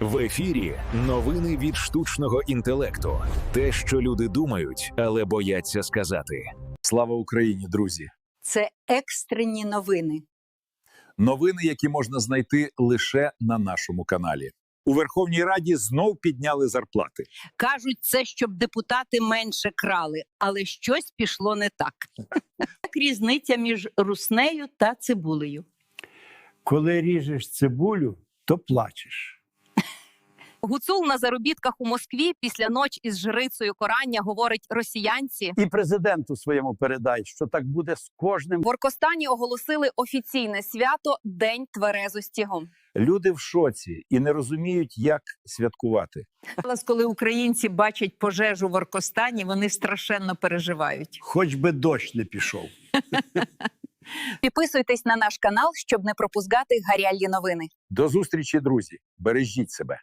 В ефірі новини від штучного інтелекту. Те, що люди думають, але бояться сказати. Слава Україні, друзі! Це екстрені новини. Новини, які можна знайти лише на нашому каналі. У Верховній Раді знов підняли зарплати. Кажуть, це щоб депутати менше крали, але щось пішло не так. Так різниця між руснею та цибулею. Коли ріжеш цибулю, то плачеш. Гуцул на заробітках у Москві після ночі із жрицею Корання говорить росіянці. І президенту своєму передай, що так буде з кожним. В Оркостані оголосили офіційне свято День тверезості. Люди в шоці і не розуміють, як святкувати. Але коли українці бачать пожежу в Оркостані, вони страшенно переживають. Хоч би дощ не пішов. Підписуйтесь на наш канал, щоб не пропускати гарячі новини. До зустрічі, друзі! Бережіть себе.